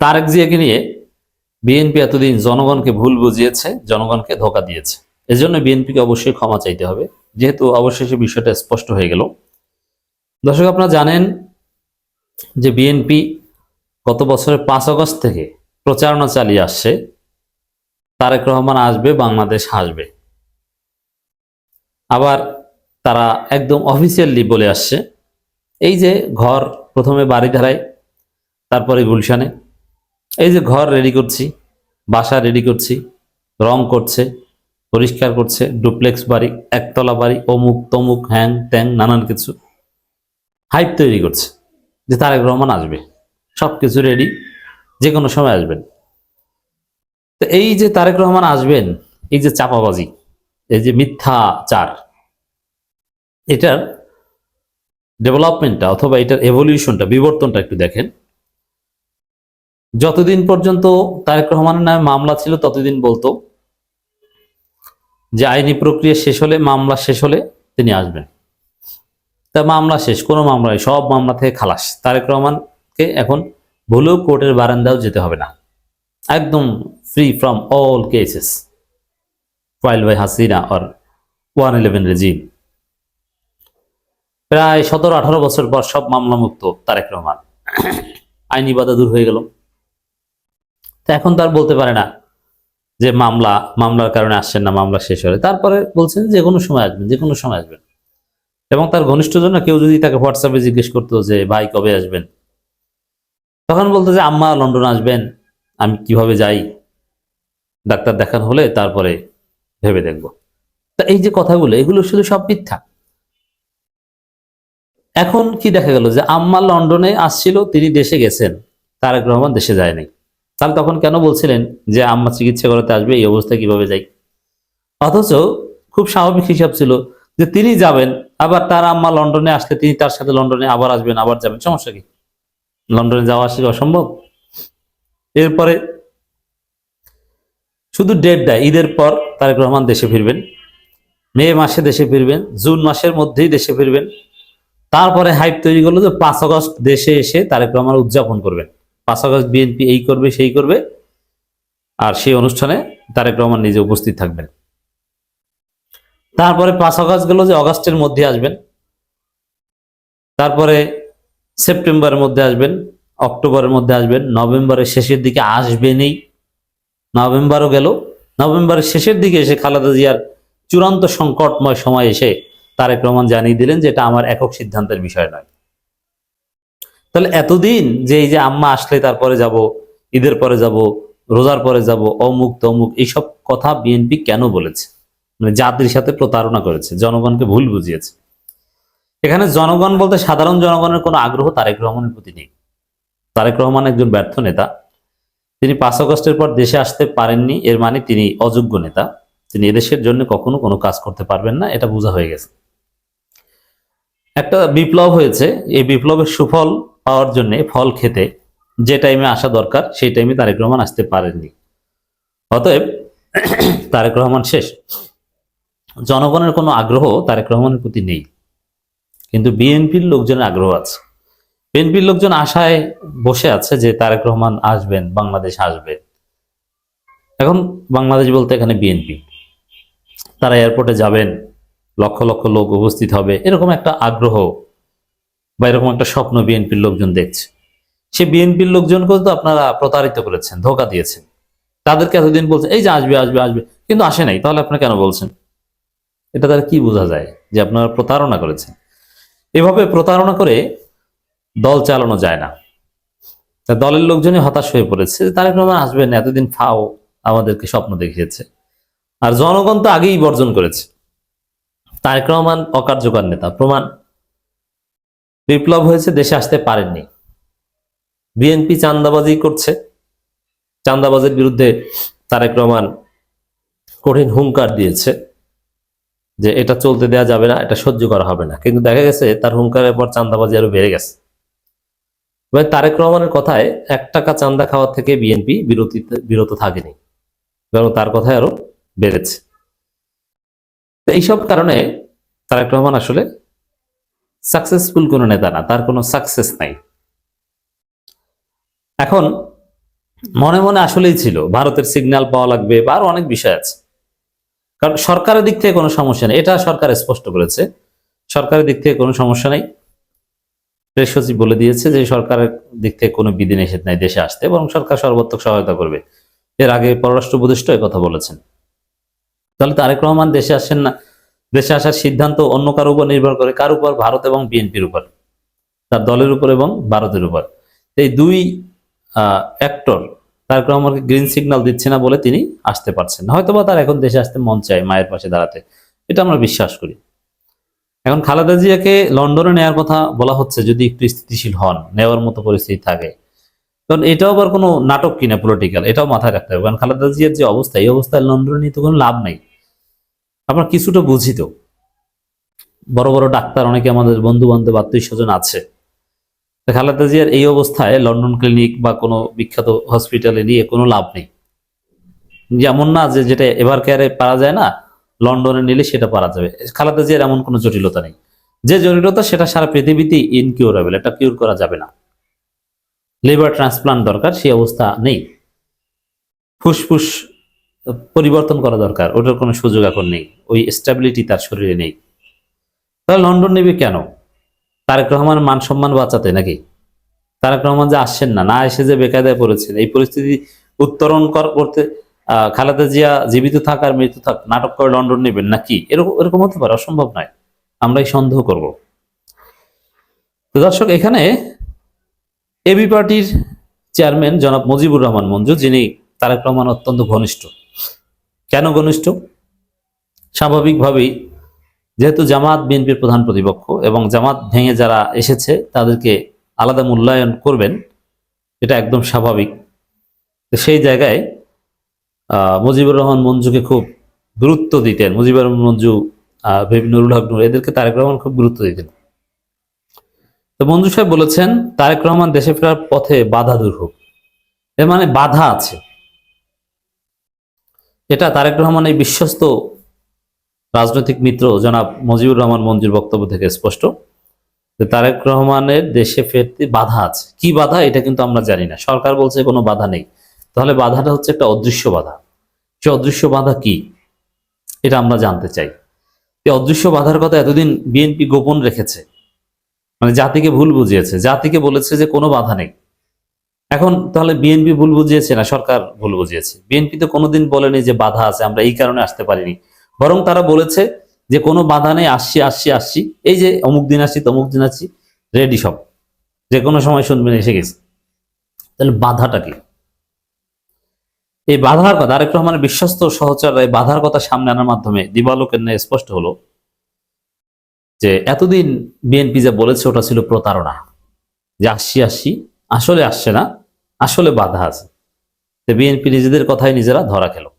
তারেক জিয়াকে নিয়ে বিএনপি এতদিন জনগণকে ভুল বুঝিয়েছে, জনগণকে ধোকা দিয়েছে। এজন্য বিএনপিকে অবশ্যই ক্ষমা চাইতে হবে। যেহেতু অবশেষে বিষয়টা স্পষ্ট হয়ে গেল। দর্শক, আপনারা জানেন যে বিএনপি গত বছরের পাঁচ আগস্ট থেকে প্রচারণা চালিয়ে আসছে। তারেক রহমান আসবে, বাংলাদেশ আসবে আবার তারা একদম অফিসিয়ালি বলে আসছে। এই যে ঘর প্রথমে বাড়িধারায়, তারপরে গুলশানে। এই যে ঘর রেডি করছি, বাসা রেডি করছি, রং করছে, পরিষ্কার করছে ডুপ্লেক্স বাড়ি, একতলা বাড়ি, অমুক তমুক, হ্যাং ত্যাং, নানান কিছু। হাইপ তৈরি করছে, যে তারেক রহমান আসবে। সব কিছু রেডি যে কোনো সময় আসবেন। তো এই যে তারেক রহমান আসবেন, এই যে চাপাবাজি, এই যে মিথ্যাচার, এটার ডেভেলপমেন্টটা অথবা এটার এভলিউশনটা বিবর্তনটা একটু দেখেন। যতদিন পর্যন্ত তারেক রহমানের নামে মামলা ছিল, ততদিন বলতো যে আইনি প্রক্রিয়া শেষ হলে, মামলা শেষ হলে তিনি আসবেন। তা মামলা শেষ, কোনো মামলা নেই, সব মামলা থেকে খালাস। তারেক রহমানকে এখন ভুলেও কোর্টের বারান্দাও যেতে হবে না। একদম free from all cases file by Hasina or one eleven regime প্রায় সতেরো আঠারো বছর পর সব মামলা মুক্ত তারেক রহমান। আইনি বাধা দূর হয়ে গেল। এখন তার বলতে পারে না যে মামলা, মামলার কারণে আসছেন না, মামলা শেষ হলে। তারপরে বলছেন যে কোনো সময় আসবেন, যে কোনো সময় আসবেন। এবং তার ঘনিষ্ঠজন কেউ যদি তাকে হোয়াটসঅ্যাপে জিজ্ঞেস করতো যে, ভাই, কবে আসবেন? তখন বলতো যে, আম্মা, লন্ডন আসবেন, আমি কীভাবে যাই? ডাক্তার দেখান হলে তারপরে ভেবে দেখব। তা এই যে কথাগুলো, এগুলো শুধু সব মিথ্যা। এখন কি দেখা গেল যে, আম্মা লন্ডনে আসছিল, তিনি দেশে গেছেন, তারেক রহমান দেশে যায়নি। তাহলে তখন কেন বলছিলেন যে আম্মা চিকিৎসা করাতে আসবে? এই অবস্থায় কীভাবে যাই অথচ খুব স্বাভাবিক হিসাব ছিল যে তিনি যাবেন, আবার তার আম্মা লন্ডনে আসলে তিনি তার সাথে লন্ডনে আবার আসবেন, আবার যাবেন। সমস্যা কি? লন্ডনে যাওয়া আসলে অসম্ভব? এরপরে শুধু ডেট দেয়, ঈদের পর তারেক রহমান দেশে ফিরবেন, মে মাসে দেশে ফিরবেন, জুন মাসের মধ্যেই দেশে ফিরবেন। তারপরে হাইপ তৈরি করল যে পাঁচ আগস্ট দেশে এসে তারেক রহমান উদযাপন করবেন। পাঁচ বিএনপি এই করবে, সেই করবে। আর সেই অনুষ্ঠানে তারেক রহমান নিজে উপস্থিত থাকবেন। তারপরে পাঁচ আগস্ট গেল যে অগাস্টের মধ্যে আসবেন। তারপরে সেপ্টেম্বরের মধ্যে আসবেন, অক্টোবরের মধ্যে আসবেন, নভেম্বরের শেষের দিকে আসবেনই। নভেম্বরও গেল। নভেম্বরের শেষের দিকে এসে খালেদা জিয়ার চূড়ান্ত সংকটময় সময় এসে তারেক রহমান জানিয়ে দিলেন যে এটা আমার একক সিদ্ধান্তের বিষয় নয়। তাহলে এতদিন যে এই যে আম্মা আসলে তারপরে যাব, ঈদের পরে যাব, রোজার পরে যাব, অমুক তমুক, এইসব কথা বিএনপি কেন বলেছে? মানে জাতির সাথে প্রতারণা করেছে, জনগণকে ভুল বুঝিয়েছে। এখানে জনগণ বলতে সাধারণ জনগণের কোনো আগ্রহ তারেক রহমানের প্রতি নেই। তারেক রহমান একজন ব্যর্থ নেতা। তিনি পাঁচ আগস্টের পর দেশে আসতে পারেননি, এর মানে তিনি অযোগ্য নেতা। তিনি এদেশের জন্য কখনো কোনো কাজ করতে পারবেন না, এটা বোঝা হয়ে গেছে। একটা বিপ্লব হয়েছে, এই বিপ্লবের সুফল পাওয়ার জন্য ফল খেতে যে টাইমে আসা দরকার, সেই টাইমে তারেক রহমান আসতে পারেননি। অতএব, তারেক রহমান শেষ। জনগণের কোনো আগ্রহ তারেক রহমানের প্রতি নেই। কিন্তু বিএনপির লোকজনের আগ্রহ আছে। বিএনপির লোকজন আশায় বসে আছে যে তারেক রহমান আসবেন, বাংলাদেশ আসবে। এখন বাংলাদেশ বলতে এখানে বিএনপি। তারা এয়ারপোর্টে যাবেন, লক্ষ লক্ষ লোক উপস্থিত হবে, এরকম একটা আগ্রহ বা এরকম একটা স্বপ্ন বিএনপির লোকজন দেখছে। সে বিএনপির লোকজনকেও তো আপনারা প্রতারিত করেছেন, ধোকা দিয়েছেন। তাদেরকে এতদিন বলছেন এই যে আসবে আসবে আসবে। কিন্তু আসে নাই, তাহলে আপনারা কেন বলছেন? এটা তার কি বোঝা যায় যে আপনারা প্রতারণা করেছেন? এভাবে প্রতারণা করে দল চালানো যায় না। দলের লোকজনই হতাশ হয়ে পড়েছে তারেক রহমান আসবেন, এতদিন ফাও আমাদেরকে স্বপ্ন দেখিয়েছে। আর জনগণ তো আগেই বর্জন করেছে। তারেক রহমান অকার্যকর নেতা, প্রমাণ বিপ্লব হয়েছে, দেশে আসতে পারেননি। বিএনপি চান্দাবাজি করছে। চান্দাবাজির বিরুদ্ধে তারেক রহমান কঠিন হুঙ্কার দিয়েছে যে এটা চলতে দেওয়া যাবে না, এটা সহ্য করা হবে না। কিন্তু দেখা গেছে, তার হুঙ্কারের পর চান্দাবাজি আরও বেড়ে গেছে। এবার তারেক রহমানের কথায় এক টাকা চান্দা খাওয়ার থেকে বিএনপি বিরতিতে বিরত থাকেনি এবং তার কথায় আরও বেড়েছে। এইসব কারণে তারেক রহমান আসলে সাকসেসফুল কোনো নেতা না, তার কোনো সাকসেস নাই। এখন মনে মনে আসলেই ছিল, ভারতের সিগন্যাল পাওয়া লাগবে বা আরও অনেক বিষয় আছে। কারণ সরকারের দিক থেকে কোনো সমস্যা নেই, এটা সরকার স্পষ্ট করেছে সরকারের দিক থেকে কোনো সমস্যা নেই। প্রেস সচিব বলে দিয়েছে যে সরকারের দিক থেকে কোনো বিধিনিষেধ নাই দেশে আসতে, বরং সরকার সর্বাত্মক সহায়তা করবে। এর আগে পররাষ্ট্র উপদেষ্টা কথা বলেছেন। তাহলে তারেক রহমান দেশে আসেন না দেশে আসার সিদ্ধান্ত অন্য কারও উপর নির্ভর করে কার উপর? ভারত এবং বিএনপির উপর। তার দলের উপর এবং ভারতের উপর। এই দুই অ্যাক্টর তারেক আমাকে গ্রিন সিগন্যাল দিচ্ছে না বলে তিনি আসতে পারছেন হয়তোবা তার এখন দেশে আসতে মন চায় মায়ের পাশে দাঁড়াতে। এটা আমরা বিশ্বাস করি। এখন খালেদা জিয়াকে লন্ডনে নেওয়ার কথা বলা হচ্ছে যদি একটু স্থিতিশীল হন, নেওয়ার মতো পরিস্থিতি থাকে। কারণ এটাও আবার কোনো নাটক কিনা পলিটিক্যাল এটাও মাথায় রাখতে হবে। কারণ খালেদা জিয়ার যে অবস্থা, এই অবস্থায় লন্ডনে নিয়ে তো কোনো লাভ নেই। আমরা কিছুটা বুঝি তো। বড় বড় ডাক্তার, অনেকে আমাদের বন্ধু বান্ধব আত্মীয় স্বজন আছে খালেদা জিয়ার এই অবস্থায় লন্ডন ক্লিনিক বা কোনো বিখ্যাত হসপিটালে নিয়ে কোনো লাভ নেই। যেমন না যে যেটা এভার কেয়ারে পারা যায় না, লন্ডনে নিলে সেটা পারা যাবে। খালেদা জিয়ার এমন কোনো জটিলতা নেই। যে জটিলতা, সেটা সারা পৃথিবীতেই ইনকিউরেবল এটা কিউর করা যাবে না। লিভার ট্রান্সপ্লান্ট দরকার, সেই অবস্থা নেই। ফুসফুস পরিবর্তন করা দরকার, ওটার কোনো সুযোগ এখন নেই। ওই স্টেবিলিটি তার শরীরে নেই। তাহলে লন্ডন নেবে কেন? তারেক রহমানের মান সম্মান বাঁচাতে নাকি? তারেক রহমান যে আসছেন না না এসে যে বেকায়দায় পড়েছেন, এই পরিস্থিতি উত্তরণ কর- করতে খালেদা জিয়া জীবিত থাক আর মৃত্যু থাক, নাটক করে লন্ডন নেবেন নাকি? এরকম এরকম হতে পারে, অসম্ভব নয়। আমরা এই সন্দেহ করব। তো দর্শক, এখানে এবি পার্টির চেয়ারম্যান জনাব মুজিবুর রহমান মঞ্জু, যিনি তারেক রহমান অত্যন্ত ঘনিষ্ঠ। কেন ঘনিষ্ঠ? স্বাভাবিকভাবেই যেহেতু জামাত বিএনপির প্রধান প্রতিপক্ষ এবং জামাত ভেঙে যারা এসেছে, তাদেরকে আলাদা মূল্যায়ন করবেন, এটা একদম স্বাভাবিক। তো সেই জায়গায় মুজিবুর রহমান মঞ্জুকে খুব গুরুত্ব দিতেন। মুজিবুর রহমান মঞ্জু নুরুল হক নুর, এদেরকে তারেক রহমান খুব গুরুত্ব দিতেন। তো মঞ্জু সাহেব বলেছেন, তারেক রহমান দেশে ফেরার পথে বাধা দূর হোক। এর মানে বাধা আছে। এটা তারেক রহমান এই বিশ্বস্ত রাজনৈতিক মিত্র জনাব মজিবুর রহমান মঞ্জুর বক্তব্য থেকে স্পষ্ট যে তারেক রহমানের দেশে ফেরতে বাধা আছে। কি বাধা? এটা কিন্তু আমরা জানি না। সরকার বলছে কোনো বাধা নেই। তাহলে বাধাটা হচ্ছে একটা অদৃশ্য বাধা। সে অদৃশ্য বাধা কি? এটা আমরা জানতে চাই। এই অদৃশ্য বাধার কথা এতদিন বিএনপি গোপন রেখেছে। মানে জাতিকে ভুল বুঝিয়েছে। জাতিকে বলেছে যে কোনো বাধা নেই। এখন তাহলে বিএনপি ভুল বুঝিয়েছে না? সরকার ভুল বুঝিয়েছে। বিএনপি তো কোনোদিন বলেনি যে বাধা আছে, আমরা এই কারণে আসতে পারিনি। বরং তারা বলেছে যে কোনো বাধা নেই, আসছি আসছি আসছি। এই যে অমুক দিন আসছি, তমুক দিন আসছি রেডি সব। যে কোনো সময় শুনবেন, এসে গেছে। তাহলে বাধাটা কি? এই বাধার কথা, আরেক রহমানের বিশ্বস্ত সহচররা এই বাধার কথা সামনে আনার মাধ্যমে দিবালোকের ন্যায় স্পষ্ট হলো যে এতদিন বিএনপি যা বলেছে, ওটা ছিল প্রতারণা। যে আসছি আসছি, আসলে আসছে না, আসলে বাধা আছে। বিএনপি নিজেদের কথাই নিজেরা ধরা খেলো।